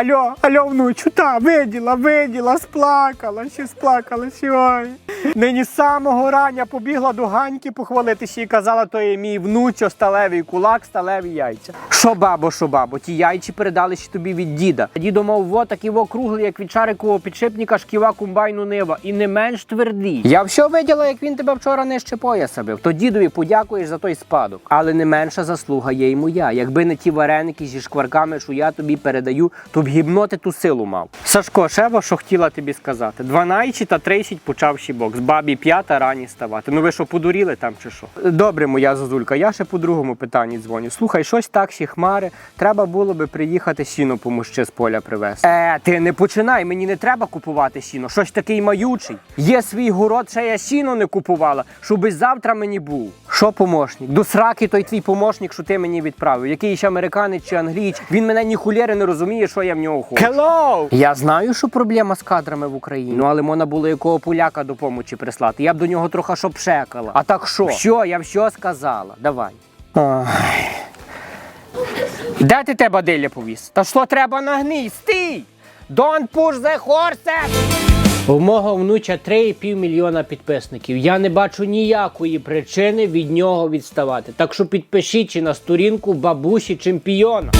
Алло, алло, внучу, та, виділа, виділа, сплакала, ще сплакалась, ой. Нині самого рання побігла до Ганьки похвалити ще й казала, то є мій внучо, сталевий кулак, сталеві яйця. Що бабо, що бабо, ті яйці передали ще тобі від діда. Дідо мав во такий во круглий, як від шарикового підшипника шківа комбайну нива, і не менш твердий. Я все виділа, як він тебе вчора нижче пояса бив. То дідові подякуєш за той спадок. Але не менша заслуга є й моя. Якби не ті вареники зі шкварками, що я тобі передаю, то б гібноти ту силу мав. Сашко, шева, що хотіла тобі сказати. 12 та 30 почав ще бокс. Бабі п'ята рані ставати. Ну ви що, подуріли там чи що? Добре, моя зозулька, я ще по другому питанні дзвоню. Слухай, щось так ще хмари. Треба було би приїхати сіно помощи з поля привезти. Е, ти не починай, мені не треба купувати сіно. Щось такий маючий. Є свій город, ще я сіно не купувала, щоб і завтра мені був. Що помощник? До сраки той твій помощник, що ти мені відправив. Якийсь американець чи англієць. Він мене ні хулєри не розуміє, що я в нього хочу. Hello! Я знаю, що проблема з кадрами в Україні. Ну але можна було якого поляка до помочі прислати. Я б до нього трохи що пшекала. А так що? Що, я все сказала. Давай. Ай. Де ти те бадилля повіз? Та що треба на гній? Стій! Don't push the horses! У мого внуча 3,5 мільйона підписників. Я не бачу ніякої причини від нього відставати. Так що підпишіть на сторінку бабусі чемпіона.